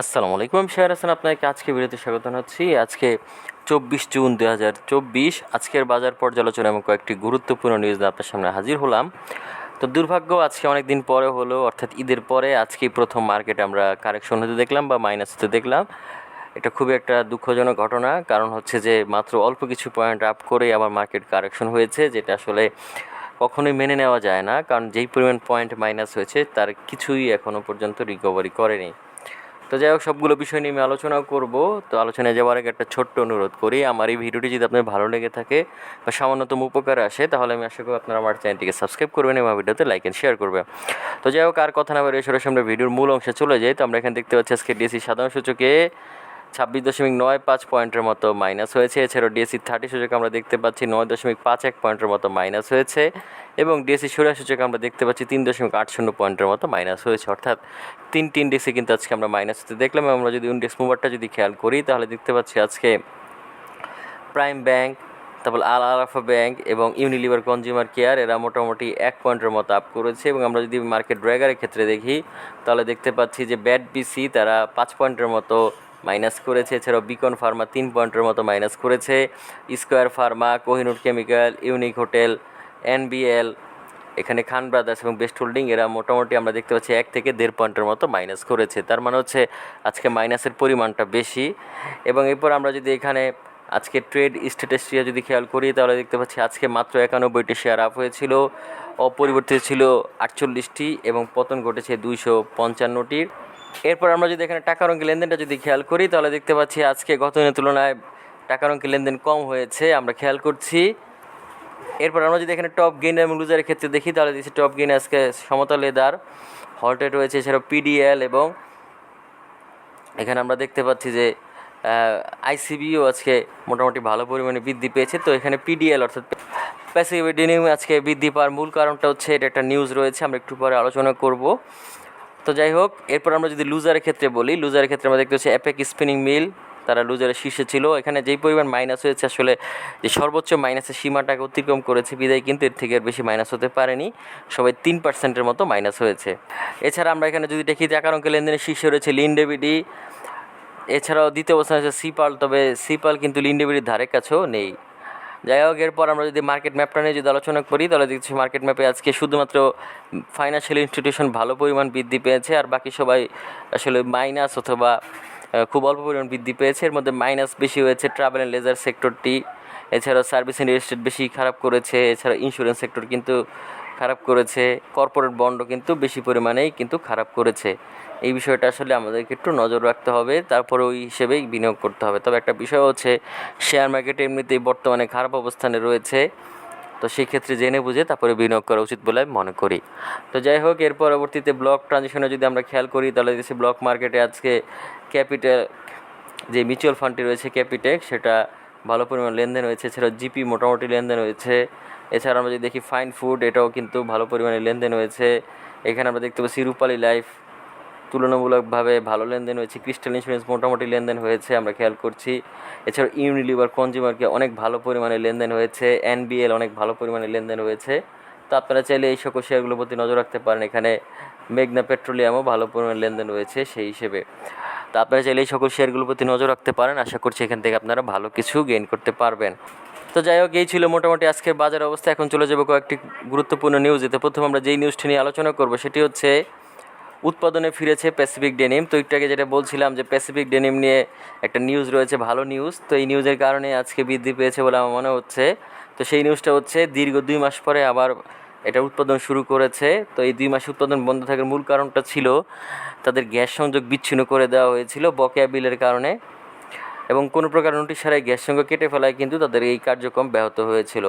আসসালামু আলাইকুম আমি শেয়ার হাসান আপনাকে আজকে ভিডিওতে স্বাগত জানাচ্ছি। আজকে চব্বিশ জুন দু হাজার চব্বিশ, আজকের বাজার পর্যালোচনা এবং কয়েকটি গুরুত্বপূর্ণ নিউজ আপনার সামনে হাজির হলাম। তো দুর্ভাগ্য, আজকে অনেক দিন পরে হলো, অর্থাৎ ঈদের পরে আজকেই প্রথম মার্কেটে আমরা কারেকশন হতে দেখলাম বা মাইনাস হতে দেখলাম। এটা খুবই একটা দুঃখজনক ঘটনা, কারণ হচ্ছে যে মাত্র অল্প কিছু পয়েন্ট আপ করে আবার মার্কেট কারেকশন হয়েছে, যেটা আসলে কখনোই মেনে নেওয়া যায় না, কারণ যেই পরিমাণ পয়েন্ট মাইনাস হয়েছে, তার কিছুই এখনও পর্যন্ত রিকভারি করেনি। তো যাই হোক, সবগুলো বিষয় নিয়ে আমি আলোচনা করব। তো আলোচনায় যাওয়ার আগে একটা ছোট্ট অনুরোধ করি, আমার এই ভিডিওটি যদি আপনার ভালো লেগে থাকে বা সামান্যতম উপকার আসে, তাহলে আমি আশা করি আপনারা আমার চ্যানেলটিকে সাবস্ক্রাইব করবেন এবং ভিডিওতে লাইক অ্যান্ড শেয়ার করবেন। তো যাই হোক, আর কথা না বেরিয়ে সরাসরি আমরা ভিডিওর মূল অংশে চলে যাই। তো আমরা এখানে দেখতে পাচ্ছি আজকে ডিসি সাধারণ সূচকে ছাব্বিশ দশমিক নয় পাঁচ পয়েন্টের মতো মাইনাস হয়েছে। এছাড়াও ডিএসসি থার্টি সূচক আমরা দেখতে পাচ্ছি নয় দশমিক পাঁচ এক পয়েন্টের মতো মাইনাস হয়েছে এবং ডিএসসি ষোলো সূচক আমরা দেখতে পাচ্ছি তিন দশমিক আট শূন্য পয়েন্টের মতো মাইনাস হয়েছে। অর্থাৎ তিনটি ইন্ডেক্সে কিন্তু আজকে আমরা মাইনাস হতে দেখলাম। আমরা যদি ইন্ডেক্স মুভারটা যদি খেয়াল করি, তাহলে দেখতে পাচ্ছি আজকে প্রাইম ব্যাংক, তারপর আল আরাফা ব্যাংক এবং ইউনিলিভার কনজিউমার কেয়ার এরা মোটামুটি এক পয়েন্টের মতো আপ করেছে এবং আমরা যদি মার্কেট ড্র্যাগারের ক্ষেত্রে দেখি, তাহলে দেখতে পাচ্ছি যে ব্যাট বিসি তারা পাঁচ পয়েন্টের মতো মাইনাস করেছে, এছাড়াও বিকন ফার্মা তিন পয়েন্টের মতো মাইনাস করেছে। Square Pharma Kohinoor Chemical Unique Hotel NBL এখানে খান ব্রাদার্স এবং বেস্ট হোল্ডিং এরা মোটামুটি আমরা দেখতে পাচ্ছি এক থেকে দেড় পয়েন্টের মতো মাইনাস করেছে। তার মানে হচ্ছে আজকে মাইনাসের পরিমাণটা বেশি। এবং এরপর আমরা যদি এখানে আজকে ট্রেড স্ট্যাটাসটিয়া যদি খেয়াল করি, তাহলে দেখতে পাচ্ছি আজকে মাত্র একানব্বইটি শেয়ার আপ হয়েছিল, অপরিবর্তিত ছিল আটচল্লিশটি এবং পতন ঘটেছে দুইশো পঞ্চান্নটির। এরপর আমরা যদি এখানে টাকার অঙ্কের লেনদেনটা যদি খেয়াল করি, তাহলে দেখতে পাচ্ছি আজকে গত দিনের তুলনায় টাকার অঙ্কের লেনদেন কম হয়েছে, আমরা খেয়াল করছি। এরপর আমরা যদি এখানে টপ গেইন এবং লুজারের ক্ষেত্রে দেখি, তাহলে দেখছি টপ গেইন আজকে সমতল লেদার হল্টেড রয়েছে এছাড়াও পিডিএল এবং এখানে আমরা দেখতে পাচ্ছি যে আইসিবিও আজকে মোটামুটি ভালো পরিমাণে বৃদ্ধি পেয়েছে। তো এখানে পিডিএল অর্থাৎ প্যাসিভ ডিনিউ আজকে বৃদ্ধি পাওয়ার মূল কারণটা হচ্ছে, এটা একটা নিউজ রয়েছে, আমরা একটু পরে আলোচনা করব। তো যাই হোক, এরপর আমরা যদি লুজারের ক্ষেত্রে বলি লুজারের ক্ষেত্রে আমরা দেখতে পাচ্ছি অ্যাপেক স্পিনিং মিল তারা লুজারের শীর্ষে ছিল। এখানে যেই পরিমাণ মাইনাস হয়েছে, আসলে যে সর্বোচ্চ মাইনাসের সীমাটাকে অতিক্রম করেছে বিদায়, কিন্তু এর থেকে বেশি মাইনাস হতে পারেনি। সবাই তিন পার্সেন্টের মতো মাইনাস হয়েছে। এছাড়া আমরা এখানে যদি দেখি টাকার অঙ্কের লেনদেনের শীর্ষে রয়েছে লিন ডেভিডি এছাড়াও দ্বিতীয় অবস্থানে আছে সিপাল তবে সিপাল কিন্তু লিন ডেভিডির ধারে কাছেও নেই। যাই হোক, এরপর আমরা যদি মার্কেট ম্যাপটা নিয়ে যদি আলোচনা করি, তাহলে দেখছি মার্কেট ম্যাপে আজকে শুধুমাত্র ফাইন্যান্সিয়াল ইনস্টিটিউশন ভালো পরিমাণ বৃদ্ধি পেয়েছে, আর বাকি সবাই আসলে মাইনাস অথবা খুব অল্প পরিমাণ বৃদ্ধি পেয়েছে। এর মধ্যে মাইনাস বেশি হয়েছে ট্রাভেল অ্যান্ড লেজার সেক্টরটি এছাড়াও সার্ভিস অ্যান্ড এস্টেট বেশি খারাপ করেছে এছাড়া ইন্স্যুরেন্স সেক্টর কিন্তু খারাপ করেছে। কর্পোরেট বন্ডও কিন্তু বেশি পরিমাণেই কিন্তু খারাপ করেছে। এই বিষয়টা আসলে আমাদেরকে একটু নজর রাখতে হবে, তারপরে ওই হিসেবেই বিনিয়োগ করতে হবে। তবে একটা বিষয় হচ্ছে শেয়ার মার্কেট এমনিতেই বর্তমানে খারাপ অবস্থানে রয়েছে। তো সেই ক্ষেত্রে জেনে বুঝে তারপরে বিনিয়োগ করা উচিত বলে আমি মনে করি। তো যাই হোক, এর পরবর্তীতে ব্লক ট্রানজিশনে যদি আমরা খেয়াল করি, তাহলে দেখছি ব্লক মার্কেটে আজকে ক্যাপিটাল যে মিউচুয়াল ফান্ডটি রয়েছে ক্যাপিটেক সেটা ভালো পরিমাণ লেনদেন হয়েছে। এছাড়াও জিপি মোটামুটি লেনদেন হয়েছে। এছাড়া আমরা যদি দেখি ফাইন ফুড এটাও কিন্তু ভালো পরিমাণে লেনদেন হয়েছে। এখানে আমরা দেখতে পাচ্ছি রূপালী লাইফ তুলনামূলকভাবে ভালো লেনদেন হয়েছে। ক্রিস্টাল ইন্স্যুরেন্স মোটামুটি লেনদেন হয়েছে, আমরা খেয়াল করছি। এছাড়াও ইউনিলিভার কনজিউমারকে অনেক ভালো পরিমাণে লেনদেন হয়েছে এনবিএল অনেক ভালো পরিমাণে লেনদেন হয়েছে। তো আপনারা চাইলে এই সকল শেয়ারগুলোর প্রতি নজর রাখতে পারেন। এখানে মেঘনা পেট্রোলিয়ামও ভালো পরিমাণে লেনদেন হয়েছে সেই হিসেবে। তো আপনারা চাইলে এই সকল শেয়ারগুলোর প্রতি নজর রাখতে পারেন। আশা করছি এখান থেকে আপনারা ভালো কিছু গেইন করতে পারবেন। তো যাই হোক, এই ছিল মোটামুটি আজকের বাজার অবস্থা। এখন চলে যাব কয়েকটি গুরুত্বপূর্ণ নিউজ এতে প্রথম আমরা যেই নিউজটি নিয়ে আলোচনা করব, সেটি হচ্ছে উৎপাদনে ফিরেছে প্যাসিফিক ডেনিম তো একটু আগে যেটা বলছিলাম যে প্যাসিফিক ডেনিম নিয়ে একটা নিউজ রয়েছে, ভালো নিউজ তো এই নিউজের কারণে আজকে বৃদ্ধি পেয়েছে বলে আমার মনে হচ্ছে। তো সেই নিউজটা হচ্ছে, দীর্ঘ দুই মাস পরে আবার এটা উৎপাদন শুরু করেছে। তো এই দুই মাস উৎপাদন বন্ধ থাকার মূল কারণটা ছিল, তাদের গ্যাস সংযোগ বিচ্ছিন্ন করে দেওয়া হয়েছিল বকেয়া বিলের কারণে। এবং কোনো প্রকার নোটিশ ছাড়াই গ্যাস সংযোগ কেটে ফেলায় কিন্তু তাদের এই কার্যক্রম ব্যাহত হয়েছিল।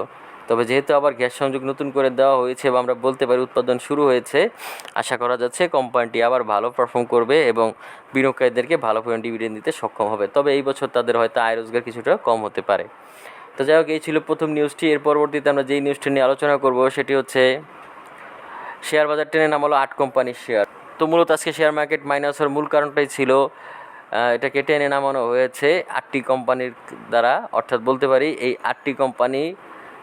তবে যেহেতু আবার গ্যাস সংযোগ নতুন করে দেওয়া হয়েছে বা আমরা বলতে পারি উৎপাদন শুরু হয়েছে, আশা করা যাচ্ছে কোম্পানিটি আবার ভালো পারফর্ম করবে এবং বিনিয়োগকারীদেরকে ভালো পরিমাণ ডিভিডেন্ড দিতে সক্ষম হবে। তবে এই বছর তাদের হয়তো আয় রোজগার কিছুটা কম হতে পারে। তো যাই হোক, এই ছিল প্রথম নিউজটি এর পরবর্তীতে আমরা যেই নিউজটি নিয়ে আলোচনা করব সেটি হচ্ছে শেয়ার বাজার টেনে নাম হলো আট কোম্পানির শেয়ার তো মূলত আজকে শেয়ার মার্কেট মাইনাস হওয়ার মূল কারণটাই ছিল এটাকে টেনে নামানো হয়েছে আটটি কোম্পানির দ্বারা। অর্থাৎ বলতে পারি এই আটটি কোম্পানি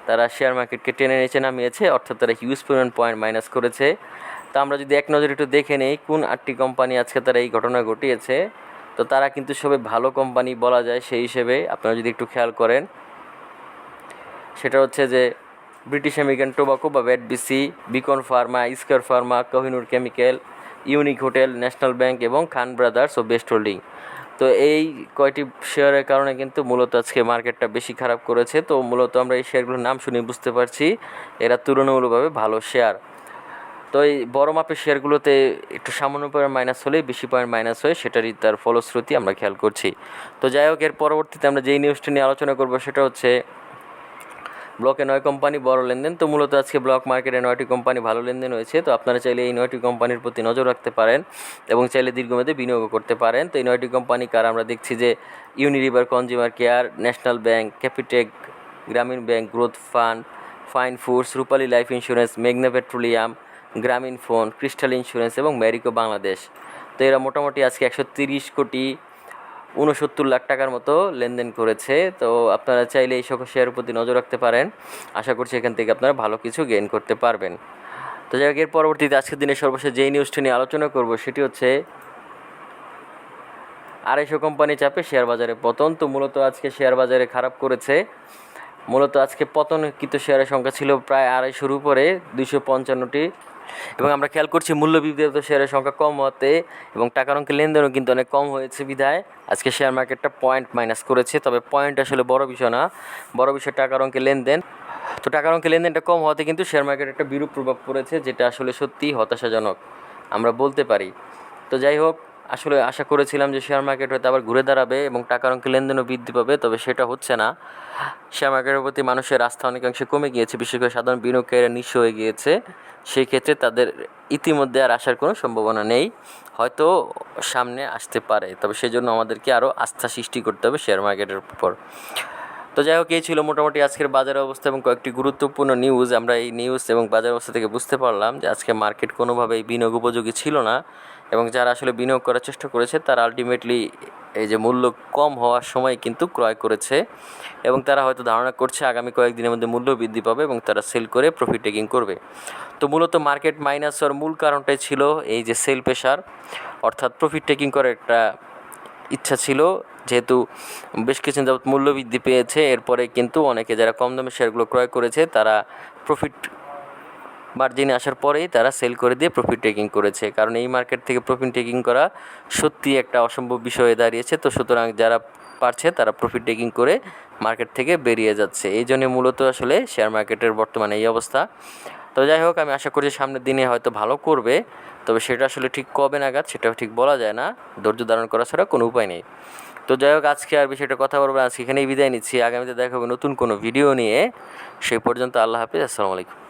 তারা শেয়ার মার্কেটকে টেনে নিচে নামিয়েছে, অর্থাৎ তারা হিউজ পরিমাণ পয়েন্ট মাইনাস করেছে। তা আমরা যদি এক নজরে একটু দেখে নেই, কোন আটটি কোম্পানি আজকে তারা এই ঘটনা ঘটিয়েছে, তো তারা কিন্তু সবাই ভালো কোম্পানি বলা যায়, সেই হিসেবে আপনারা যদি একটু খেয়াল করেন, সেটা হচ্ছে যে ব্রিটিশ আমেরিকান টোবাকো বা BC Beacon Pharma ইস্কার Pharma Kohinoor Chemical Unique Hotel National Bank এবং খান ব্রাদার্স ও বেস্ট হোল্ডিং তো এই কয়টি শেয়ারের কারণে কিন্তু মূলত আজকে মার্কেটটা বেশি খারাপ করেছে। তো মূলত আমরা এই শেয়ারগুলোর নাম শুনে বুঝতে পারছি, এরা তুলনামূলকভাবে ভালো শেয়ার। তো এই বড় মাপের শেয়ারগুলোতে একটু সামান্য পরিমাণ মাইনাস হলে বেশি পয়েন্ট মাইনাস হয় সেটারই তার ফলশ্রুতি আমরা খেয়াল করছি। তো যাই হোক, এর পরবর্তীতে আমরা যেই নিউজটি নিয়ে আলোচনা করব সেটা হচ্ছে ব্লকে নয় কোম্পানি বড় লেনদেন, তো মূলত আজকে ব্লক মার্কেটে নয়টি কোম্পানি ভালো লেনদেন হয়েছে। তো আপনারা চাইলে এই নয়টি কোম্পানির প্রতি নজর রাখতে পারেন এবং চাইলে দীর্ঘমেয়াদে বিনিয়োগ করতে পারেন। তো এই নয়টি কোম্পানি কার? আমরা দেখছি যে Unilever Consumer Care National Bank Capitec Grameen Bank Growth Fund Fine Foods Rupali Life Insurance মেঘনা Petroleum Grameen Phone Crystal Insurance এবং ম্যারিকো বাংলাদেশ তো এরা মোটামুটি আজকে একশো তিরিশ কোটি উনসত্তর লাখ টাকার মতো লেনদেন করেছে। তো আপনারা চাইলে এই সকল শেয়ারের প্রতি নজর রাখতে পারেন। আশা করছি এখান থেকে আপনারা ভালো কিছু গেইন করতে পারবেন। তো যাই হোক, এর পরবর্তীতে আজকের দিনে সর্বশেষ যেই নিউজটি নিয়ে আলোচনা করব সেটি হচ্ছে আড়াইশো কোম্পানি চাপে শেয়ার বাজারে পতন। তো মূলত আজকে শেয়ার বাজারে খারাপ করেছে। মূলত আজকে পতনকৃত শেয়ারের সংখ্যা ছিল প্রায় আড়াইশোর উপরে। দুইশো পঞ্চান্নটি এবং আমরা খেয়াল করছি মূল্য বিবৃত শেয়ারের সংখ্যা কম হতে এবং টাকার অঙ্কের লেনদেনও কিন্তু অনেক কম হয়েছে বিধায়। আজকে শেয়ার মার্কেটটা পয়েন্ট মাইনাস করেছে, তবে পয়েন্ট আসলে বড় বিষয় না, বড় বিষয় টাকার অঙ্কের লেনদেন। তো টাকার অঙ্কের লেনদেনটা কম হওয়াতে কিন্তু শেয়ার মার্কেটে একটা বিরূপ প্রভাব পড়েছে, যেটা আসলে সত্যিই হতাশাজনক, আমরা বলতে পারি। তো যাই হোক আসলে আশা করেছিলাম যে শেয়ার মার্কেট হয়তো আবার ঘুরে দাঁড়াবে এবং টাকার অঙ্কে লেনদেনও বৃদ্ধি পাবে, তবে সেটা হচ্ছে না। শেয়ার মার্কেটের প্রতি মানুষের আস্থা অনেকাংশে কমে গিয়েছে, বিশেষ করে সাধারণ বিনিয়োগকারীরা নিঃস্ব হয়ে গিয়েছে। সেই ক্ষেত্রে তাদের ইতিমধ্যে আর আসার কোনো সম্ভাবনা নেই। হয়তো সামনে আসতে পারে, তবে সেজন্য আমাদেরকে আরও আস্থা সৃষ্টি করতে হবে শেয়ার মার্কেটের উপর। তো যাই হোক, এই ছিল মোটামুটি আজকের বাজার অবস্থা এবং কয়েকটি গুরুত্বপূর্ণ নিউজ আমরা এই নিউজ এবং বাজার অবস্থা থেকে বুঝতে পারলাম যে আজকে মার্কেট কোনোভাবেই বিনিয়োগ উপযোগী ছিল না এবং যারা আসলে বিনিয়োগ করার চেষ্টা করেছে, তারা আলটিমেটলি এই যে মূল্য কম হওয়ার সময় কিন্তু ক্রয় করেছে এবং তারা হয়তো ধারণা করছে আগামী কয়েকদিনের মধ্যে মূল্য বৃদ্ধি পাবে এবং তারা সেল করে প্রফিট টেকিং করবে। তো মূলত মার্কেট মাইনাস হওয়ার মূল কারণটাই ছিল এই যে সেল প্রেশার অর্থাৎ প্রফিট টেকিং করার একটা ইচ্ছা ছিল যেহেতু বেশ কিছুদিন যাবত মূল্য বৃদ্ধি পেয়েছে, এরপরে কিন্তু অনেকে যারা কম দামে শেয়ারগুলো ক্রয় করেছে, তারা প্রফিট মার্জিনে আসার পরেই তারা সেল করে দিয়ে প্রফিট টেকিং করেছে। কারণ এই মার্কেট থেকে প্রফিট টেকিং করা সত্যি একটা অসম্ভব বিষয় হয়ে দাঁড়িয়েছে। তো সুতরাং যারা পারছে, তারা প্রফিট টেকিং করে মার্কেট থেকে বেরিয়ে যাচ্ছে। এই জন্য মূলত আসলে শেয়ার মার্কেটের বর্তমানে এই অবস্থা। তো যাই হোক, আমি আশা করছি সামনের দিনে হয়তো ভালো করবে। তবে সেটা আসলে ঠিক কবে নাগাদ, সেটা ঠিক বলা যায় না। ধৈর্য ধারণ করা ছাড়া কোনো উপায় নেই। তো যাই হোক, আজকে আর বিষয়টা কথা বলব আজকে এখানেই বিদায় নিচ্ছি। আগামীতে দেখা হবে নতুন কোনো ভিডিও নিয়ে। সেই পর্যন্ত আল্লাহ হাফিজ, আসসালামু আলাইকুম।